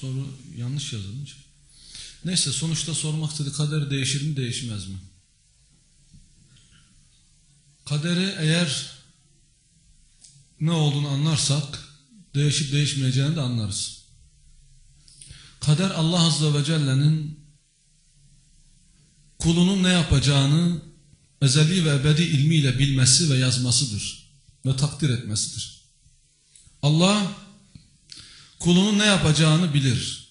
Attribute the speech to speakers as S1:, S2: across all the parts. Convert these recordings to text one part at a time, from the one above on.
S1: soru yanlış yazılmış. Neyse sonuçta sormak istedi kader değişir mi değişmez mi? Kaderi eğer ne olduğunu anlarsak değişip değişmeyeceğini de anlarız. Kader Allah Azze ve Celle'nin kulunun ne yapacağını ezeli ve ebedi ilmiyle bilmesi ve yazmasıdır ve takdir etmesidir. Allah kulunun ne yapacağını bilir.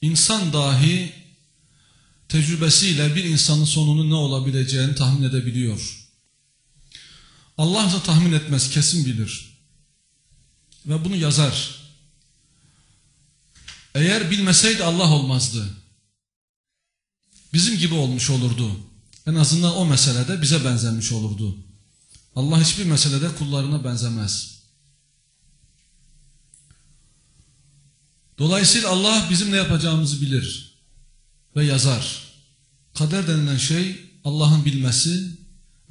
S1: İnsan dahi tecrübesiyle bir insanın sonunun ne olabileceğini tahmin edebiliyor. Allah ise tahmin etmez, kesin bilir. Ve bunu yazar. Eğer bilmeseydi Allah olmazdı. Bizim gibi olmuş olurdu. En azından o meselede bize benzemiş olurdu. Allah hiçbir meselede kullarına benzemez. Dolayısıyla Allah bizim ne yapacağımızı bilir ve yazar. Kader denilen şey Allah'ın bilmesi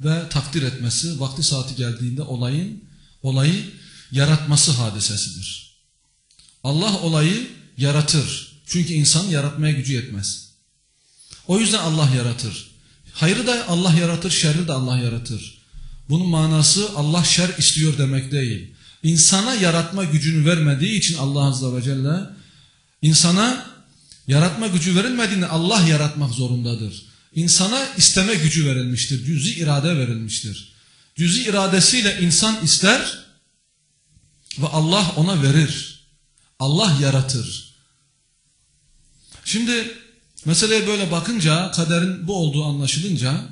S1: ve takdir etmesi, vakti saati geldiğinde olayın olayı yaratması hadisesidir. Allah olayı yaratır. Çünkü insan yaratmaya gücü yetmez. O yüzden Allah yaratır. Hayrı da Allah yaratır, şerri de Allah yaratır. Bunun manası Allah şer istiyor demek değil. İnsana yaratma gücünü vermediği için Allah Azze ve Celle insana yaratma gücü verilmediğinde Allah yaratmak zorundadır. İnsana isteme gücü verilmiştir. Cüzi irade verilmiştir. Cüzi iradesiyle insan ister ve Allah ona verir. Allah yaratır. Şimdi meseleye böyle bakınca kaderin bu olduğu anlaşılınca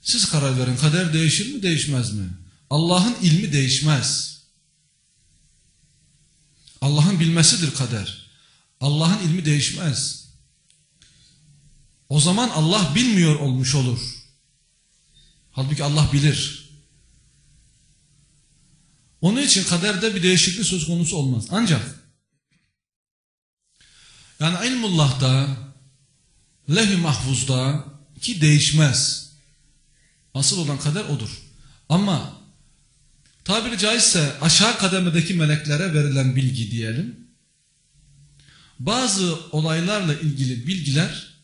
S1: siz karar verin. Kader değişir mi değişmez mi? Allah'ın ilmi değişmez. Allah'ın bilmesidir kader. Allah'ın ilmi değişmez. O zaman Allah bilmiyor olmuş olur. Halbuki Allah bilir. Onun için kaderde bir değişiklik söz konusu olmaz. Ancak yani ilmullah'da leh-i mahfuzda ki değişmez. Asıl olan kader odur. Ama tabiri caizse aşağı kademedeki meleklere verilen bilgi diyelim. Bazı olaylarla ilgili bilgiler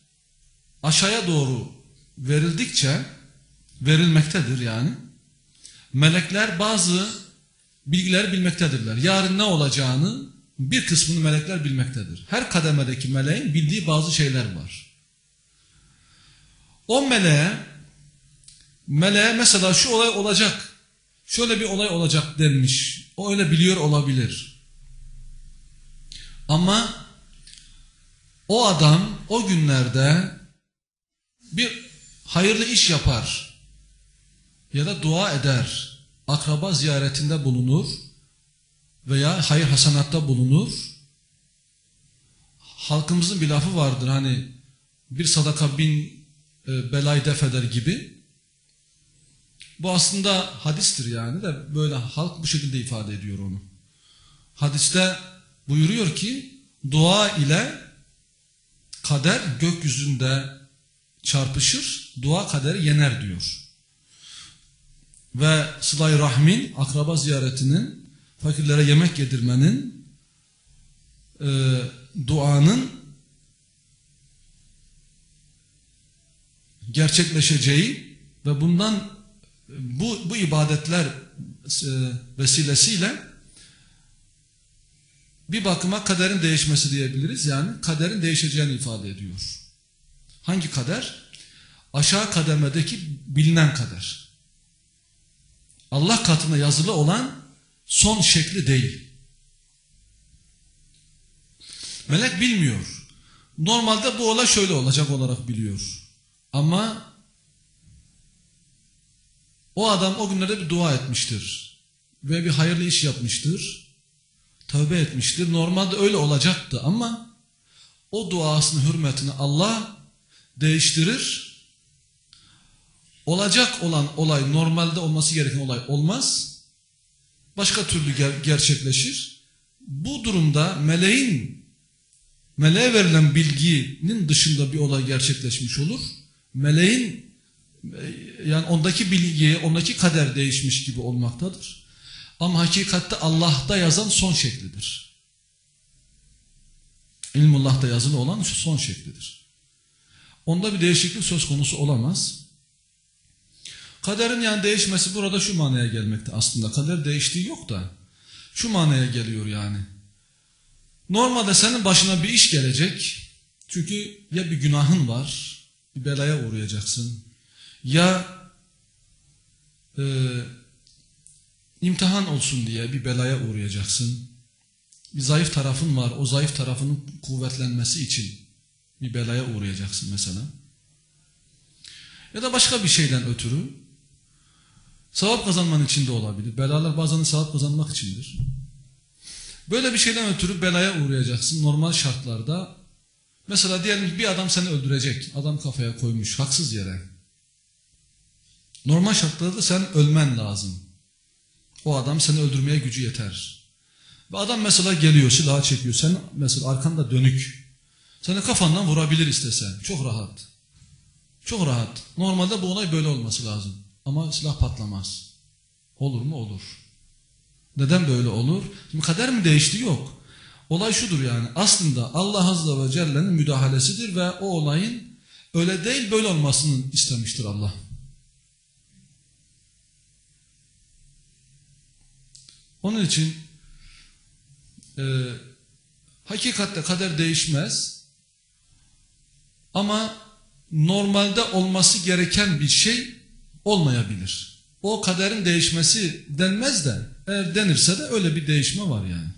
S1: aşağıya doğru verildikçe verilmektedir yani. Melekler bazı bilgiler bilmektedirler. Yarın ne olacağını bir kısmını melekler bilmektedir. Her kademedeki meleğin bildiği bazı şeyler var. O meleğe meleğe mesela şu olay olacak, şöyle bir olay olacak denmiş. O öyle biliyor olabilir. Ama o adam o günlerde bir hayırlı iş yapar ya da dua eder, akraba ziyaretinde bulunur veya hayır hasanatta bulunur. Halkımızın bir lafı vardır hani bir sadaka bin e, belayı def eder gibi. Bu aslında hadistir yani de böyle halk bu şekilde ifade ediyor onu. Hadiste buyuruyor ki dua ile kader gökyüzünde çarpışır, dua kaderi yener diyor. Ve sıla rahmin, akraba ziyaretinin, fakirlere yemek yedirmenin, e, duanın gerçekleşeceği ve bundan bu, bu ibadetler e, vesilesiyle bir bakıma kaderin değişmesi diyebiliriz. Yani kaderin değişeceğini ifade ediyor. Hangi kader? Aşağı kademedeki bilinen kader. Allah katında yazılı olan son şekli değil. Melek bilmiyor. Normalde bu olay şöyle olacak olarak biliyor. Ama o adam o günlerde bir dua etmiştir. Ve bir hayırlı iş yapmıştır. Tövbe etmiştir. Normalde öyle olacaktı ama o duasının hürmetini Allah değiştirir. Olacak olan olay normalde olması gereken olay olmaz. Başka türlü ger gerçekleşir. Bu durumda meleğin meleğe verilen bilginin dışında bir olay gerçekleşmiş olur. Meleğin yani ondaki bilgi, ondaki kader değişmiş gibi olmaktadır. Ama hakikatte Allah'ta yazan son şeklidir. İlmullah'ta yazılı olan şu son şeklidir. Onda bir değişiklik söz konusu olamaz. Kaderin yani değişmesi burada şu manaya gelmekte aslında. Kader değiştiği yok da şu manaya geliyor yani. Normalde senin başına bir iş gelecek. Çünkü ya bir günahın var, bir belaya uğrayacaksın. Ya e, imtihan olsun diye bir belaya uğrayacaksın. Bir zayıf tarafın var, o zayıf tarafının kuvvetlenmesi için bir belaya uğrayacaksın mesela. Ya da başka bir şeyden ötürü sevap kazanman için de olabilir. Belalar bazen sevap kazanmak içindir. Böyle bir şeyden ötürü belaya uğrayacaksın normal şartlarda. Mesela diyelim bir adam seni öldürecek. Adam kafaya koymuş haksız yere. Normal şartlarda sen ölmen lazım. O adam seni öldürmeye gücü yeter. Ve adam mesela geliyor silahı çekiyor. Sen mesela arkanda dönük. Seni kafandan vurabilir istesen. Çok rahat. Çok rahat. Normalde bu olay böyle olması lazım. Ama silah patlamaz. Olur mu? Olur. Neden böyle olur? Şimdi kader mi değişti? Yok. Olay şudur yani. Aslında Allah Azze ve Celle'nin müdahalesidir ve o olayın öyle değil böyle olmasını istemiştir Allah. Onun için e, hakikatte kader değişmez ama normalde olması gereken bir şey olmayabilir. O kaderin değişmesi denmez de eğer denirse de öyle bir değişme var yani.